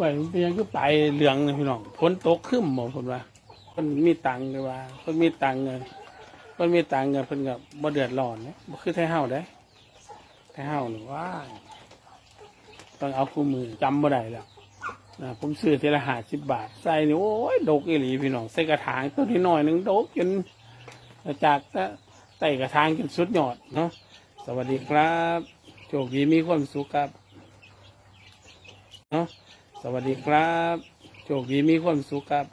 ไว้เป็นยังก็ไปเหลืองเลยพี่น้องฝนตกขึ้นบอกคนว่าคนมีตังค์เลยว่าคนมีตังค์เงินคนมีตังค์เงินเพิ่นก็บ่เดือดร้อนเนี่ยบ่คือไทเฮาได้ไทเฮานี่ว่าต้องเอาคู่มือจำบ่ได้แล้วนะผมซื้อทีละห้าสิบบาท ใส่นี่โอ้ยดกอีหลีพี่น้องใส่กระถางตัวที่น้อยหนึงดกจนจากใต้กระถางจนสุดยอดเนาะสวัสดีครับ โชคดีมีความสุขครับเนาะ สวัสดีครับ โชคดีมีความสุขครับ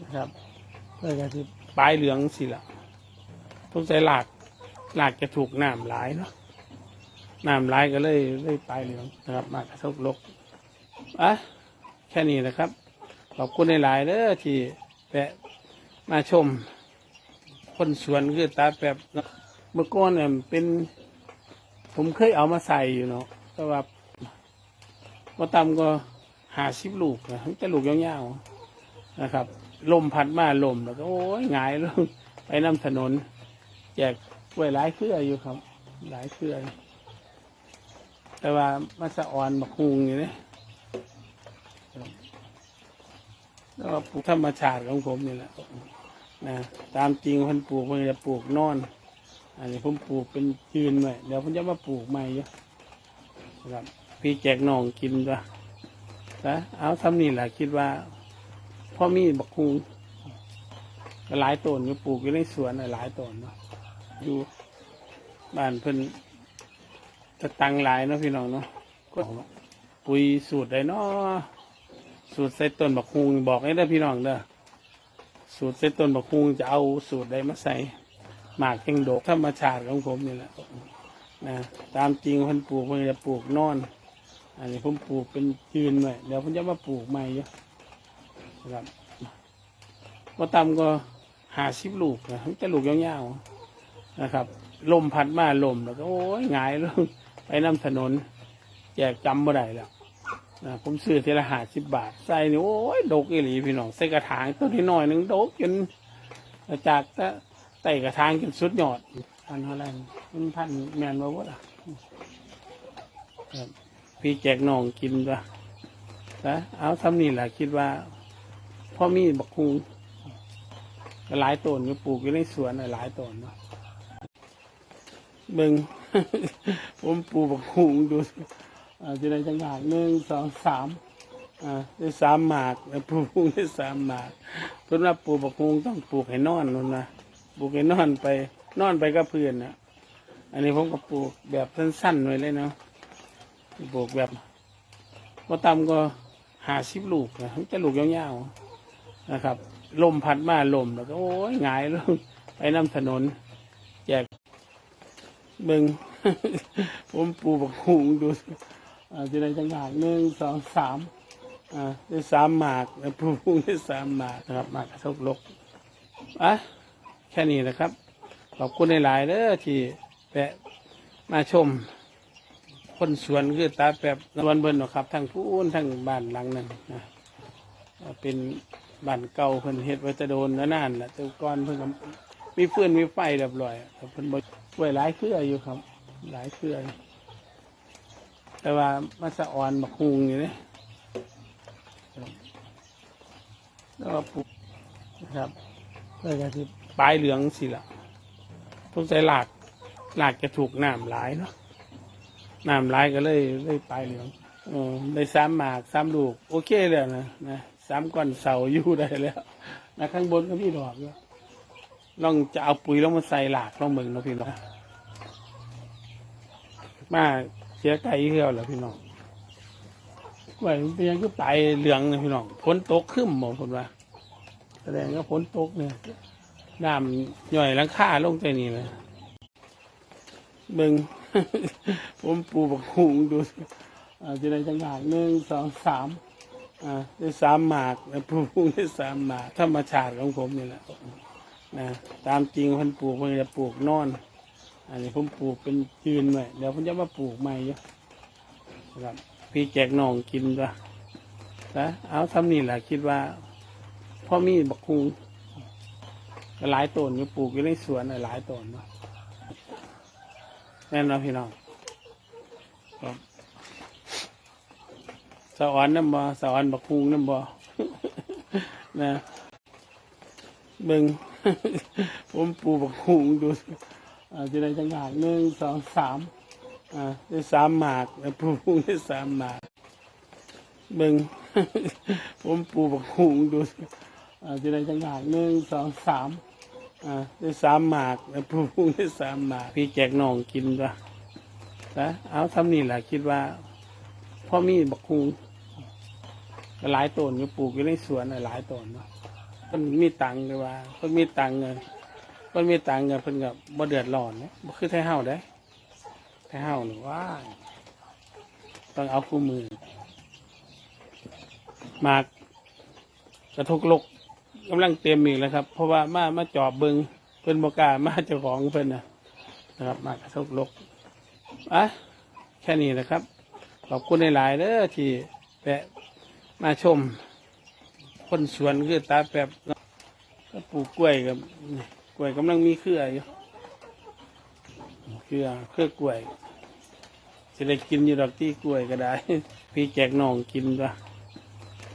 นะครับเพื่อที่ปลายเหลืองสิละต้องใส่หลากหลากจะถูกน้ำหลายเนาะน้ำหลายก็เลยเลยปลายเหลืองนะครับ มากระทบโลกอะแค่นี้นะครับ ขอบคุณหลายๆเด้อที่แวะมาชม คนสวนคือตาแบบเนาะเมื่อก่อนเนี่ยเป็น ผมเคยเอามาใส่อยู่เนาะแต่ว่า ว่าต่ำก็หาสิบลูกนะมันจะลูกยาวๆนะครับ ลมพัดมาลมแล้วก็โอ้ยหงายลงไปน้ำถนน แจกกล้วยหลายเครืออยู่ครับ หลายเครือแต่ว่ามาสะอ่อนบักฮุงอยู่เนี่ยแล้วก็ปลูกธรรมชาติของผมนี่แหละนะตามจริงคนปลูกมันจะปลูกนอน อันนี้ผมปลูกเป็นยืนไว้เดี๋ยวผมจะมาปลูกใหม่เยอะนะครับ พี่แจกน้องกินจ้ะนะเอาทำนี่แหละคิดว่าพ่อมีบักคุงหลายต้นก็ปลูกอยู่ในสวนหลายต้นเนาะอยู่บ้านเพิ่นจะตังหลายเนาะพี่น้องเนาะก็ปุ๋ยสูตรใดเนาะสูตรใส่ต้นบักคุงบอกให้ได้พี่น้องเด้อสูตรใส่ต้นบักคุงจะเอาสูตรใดมาใส่หมากเข่งโดกธรรมชาติของผมนี่แหละนะตามจริงคนปลูกมันจะปลูกนอน อันนี้ผมปลูกเป็นยืนไว้เดี๋ยวผมจะมาปลูกใหม่เยอะนะครับว่าต่ำก็หาสิบลูกนะจะลูกยาวๆนะครับ ลมพัดมาลมแล้วก็โอ้ยหงายลงไปน้ำถนน แจกจำบ่ได้แล้วนะผมซื้อทีละห้าสิบบาท ใส่นี่โอ้ยดกอีหลีพี่น้องใส่กระถางตัวที่น้อยหนึ่งดกจนจากใต้กระถางจนสุดยอดพันเท่าไรมันพันแมนว่าวะล่ะครับ พี่แจกน้องกินจ้ะนะเอาทำนี่แหละคิดว่าพ่อมีบักคุงหลายต้นก็ปลูกอยู่ในสวนหลายต้นเนาะเบิ่งผมปลูกบักคุงดูอ่าจะได้จังหวะหนึ่งสองสามอ่าได้สามหมากแล้ปลูกได้สามหมากเพิ่นว่าปลูกบักคุงต้องปลูกให้นอนนู่นนะปลูกให้นอนไปนอนไปกับเพื่อนนะอันนี้ผมก็ปลูกแบบสั้นๆไว้เลยเนาะ ปลูกแบบว่าต่ำก็หาสิบลูกนะจะลูกยาวๆนะครับ ลมพัดมาลมแล้วก็โอ้ยหงายลงไปน้ำถนน แจกเบิงผมปลูกบักหุงดูอ่าจะได้จังหวะหนึ่งสองสามอ่าได้สามหมากแล้วปลูกได้สามหมากนะครับหมากกระทบลกอะแค่นี้นะครับ ขอบคุณหลายๆเด้อที่แวะมาชม คนสวนคือตาแบบสวนเบิ้นนะครับทั้งผู้นทั้งบ้านหลังนั้นนะเป็นบ้านเก่าเพิ่นเฮ็ดไว้ตะโดนแล้วนานแหละแต่ก่อนเพิ่นมีฟืนมีไฟเรียบร้อยเพิ่นบ่ไว้หลายเครืออยู่ครับ หลายเครืออยู่แต่ว่ามาสะอ่อนบักฮุงอยู่เนี่ยแล้วก็ปลูกนะครับเพื่อที่ปลายเหลืองสิละต้องใส่หลากหลากจะถูกน้ำหลายเนาะ น้ำหลายก็เลยเลยปเหลืองออได้สามหมากสามลูก โอเคแล้วนะนะสามก้อนเสาอยู่ได้แล้วนะข้างบนก็มีดอกด้วลองจะเอาปุ๋ยลงมาใส่หลากลองเบิ่งเนาะพี่น้องมาเสียไก่เที่ยวเหรอพี่น้องไหวเป็นยังก็ปลายเหลืองนะพี่น้องฝนตกขึ้นหมดคนว่าแสดงว่าฝนตกเนี่ยน้ำย่อยหลังคาลงใจนี่เลยเบิง ผมปลูกบักหุงดูอ่าจะได้จังหวะหนึ่งสองสามอได้สามหมากแล้ปลูกได้สามหมากธรรมชาติของผมนี่แหละนะตามจริงคนปลูกมันจะปลูกนอน อันนี้ผมปลูกเป็นยืนไว้เดี๋ยวผมจะมาปลูกใหม่เยอะครับพี่แจกน้องกินจ้ะนะเอาทำนี่แหละคิดว่าพ่อมีบักคุงหลายต้นก็ปลูกอยู่ในสวนน่ะหลายต้นเนาะ แน่นอนพี่น้องครับสะออนน้ำบ่สะออนบักคุงน้ำบ่นะเบิ่งผมปูบักคุงดูอ่าจะได้จังหวะหนึ่งสองสามอ่าได้สามหมากแล้วปูพุงได้สามหมากเบิ่งผมปูบักคุงดูอ่าจะได้จังหวะหนึ่งสองสาม อ่าได้สามหมากแล้วปูพุงได้สามหมาก พี่แจกน้องกินจ้ะนะเอาทำนี่แหละคิดว่าพ่อมีบักคุงก็หลายต้นอยู่ปลูกอยู่ในสวนหลายต้นเนาะเพิ่นมีตังค์เลยว่าเพิ่นมีตังค์เงินเพิ่นมีตังค์เงินเพิ่นก็บ่เดือดร้อนเนี่ยบ่คือไทเฮาได้ไทเฮาหรือว่าต้องเอาคู่มือหมากกระทุกลก กำลังเตรียมอีกแล้วครับ เพราะว่ามามาจอบเบิงเพิ่นบ่กล้ามาเจ้าของเพิ่นนะนะครับ มากระทกลกอะแค่นี้นะครับ ขอบคุณหลายๆเด้อที่แวะมาชม คนสวนคือตาแปบก็ปลูกกล้วยกับกล้วยกำลังมีเครืออยู่เครือเครือกล้วยจะได้กินอยู่ดอกที่กล้วยก็ได้ พี่แจกน้องกินด้วย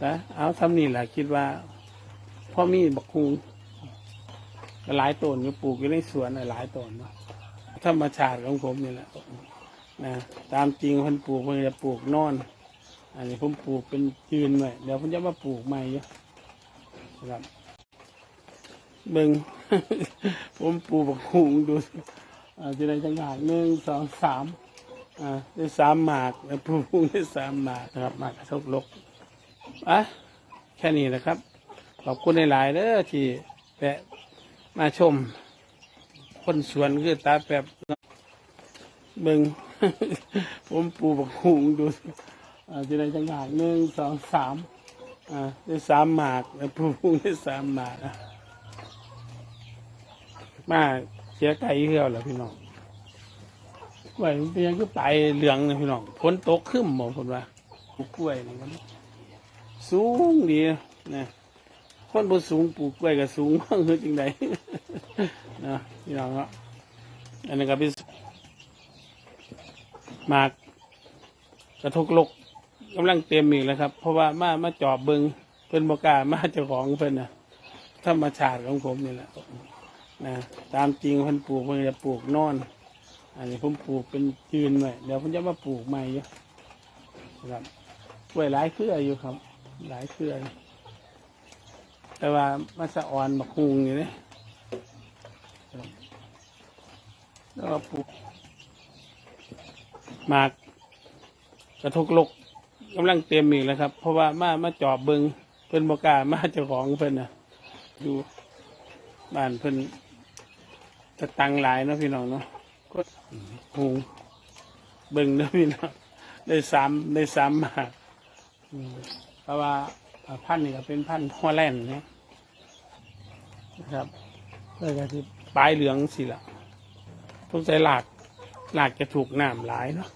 นะเอาทำนี่แหละคิดว่า พ่อมีบักคุงหลายต้นอยู่ปลูกอยู่ในสวนหลายต้นเนาะธรรมชาติของผมนี่แหละนะตามจริงเพิ่นปลูกเพิ่นจะปลูกนอน อันนี้ผมปลูกเป็นยืนไว้เดี๋ยวผมจะมาปลูกใหม่อยู่นะครับเบิ่งผมปลูกบักคุงดูอ่าจะได้จังหวะหนึ่งสองสามอ่าได้สามหมากแล้วปลูกได้สามหมากนะครับหมากกระทบลกอะแค่นี้นะครับ ขอบคุณหลายๆเด้อที่แวะมาชม คนสวนคือตาแปบเบิง ผมปูบักคุงดูอ่าจะได้จังหวะหนึ่งสองสามอ่าได้สามหมากแล้วปูพุงได้สามหมากอะมาเสียไก่เหี่ยวแล้วพี่น้องกล้วยมันเป็นยังก็ไปเหลืองนะพี่น้องฝนตกขึ้นบอกคนว่าปลูกกล้วยนี่มันสูงดีนะ คนบนสูงปลูกกล้วยก็สูงมากคือจริงไดนะพี่น้องเนาะอันนี้ก็เป็นหมากกระทกลกกำลังเต็มอีกแล้วครับ เพราะว่ามามาจอบเบิงเพิ่นบกามาเจ้าของเพิ่นนะธรรมชาติของผมนี่แหละนะตามจริงเพิ่นปลูกเพิ่นจะปลูกนอน อันนี้ผมปลูกเป็นยืนไว้เดี๋ยวผมจะมาปลูกใหม่อยู่ครับกล้วยหลายเครืออยู่ครับ หลายเครืออ แต่ว่ามาสะอ่อนบักฮุงอยู่เนี่ยแล้วก็ปลูกหมาก กระทกลกกำลังเต็มอีกแล้วครับ เพราะว่ามามาจอบเบิงเพิ่นบกล้ามาเจ้าของเพิ่นนะดูบ้านเพิ่นจะตังหลายเนาะพี่น้องเนาะก็หงเบิงเนาะพี่น้องได้สามได้สามมาเพราะว่า พันธุ์นี่ก็เป็นพันธุ์ฮอลแลนด์นะนะครับเพื่อที่ปลายเหลืองสิละต้องใช้หลากหลากจะถูกน้ำหลายเนาะ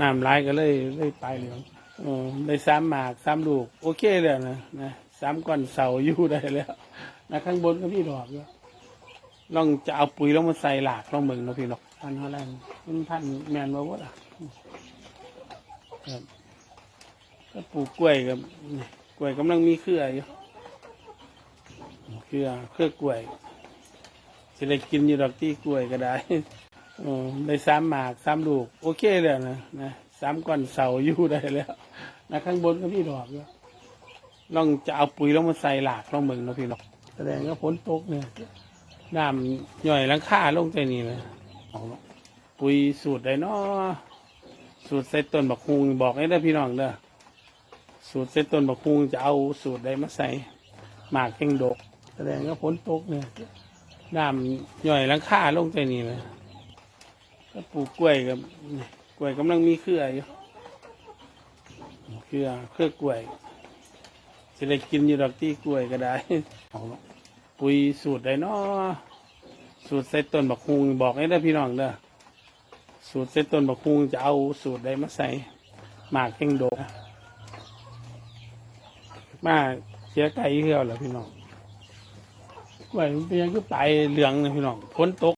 น้ำหลายก็เลยเลยไปเหลืองเอได้สามหมากสามลูก โอเคเลยนะนะสามก้อนเสาอยู่ได้แล้วนะข้างบนก็พี่ดอกอยู่ลองจะเอาปุ๋ยลงมาใส่หลากลองเบิ่งเนาะพี่เนาะพันเท่าไหร่มันพันธุ์แมนมาว่าล่ะครับ ปลูกกล้วยกับกล้วยกำลังมีเครืออยู่เครือเครือกล้วยจะได้กินอยู่ดอกที่กล้วยก็ได้ได้สามหมากสามลูก โอเคเลยนะนะสามก้อนเสาอยู่ได้แล้วนะข้างบนก็พี่ดอกอยู่ลองจะเอาปุ๋ยลงมาใส่หลากลองเบิ่งเนาะพี่เนาะแสดงว่าฝนตกเนี่ยน้ำย่อยลังค่าลงใจนี่เลยเอาเนะปุ๋ยสูตรใดเนาะสูตรใส่ต้นบักฮุงบอกให้ได้พี่น้องเด้อ สูตรใส่ต้นบักฮุงจะเอาสูตรใดมาใส่หมากเพ่งดก แสดงว่าฝนตกเนี่ยน้ำย่อยหลังคาลงใจนี่เลยก็ปลูกกล้วยกับกล้วยกำลังมีเครืออยู่เครือเครือกล้วยจะได้กินอยู่ดอกที่กล้วยก็ได้ปุ๋ยสูตรใดเนาะสูตรใส่ต้นบักฮุงบอกให้ได้พี่น้องเด้อสูตรใส่ต้นบักฮุงจะเอาสูตรใดมาใส่หมากเพ่งโดก มาเสียไก่เหี่ยวแล้วพี่น้องไหวเป็นยังก็ไปเหลืองเลยพี่น้องฝนตก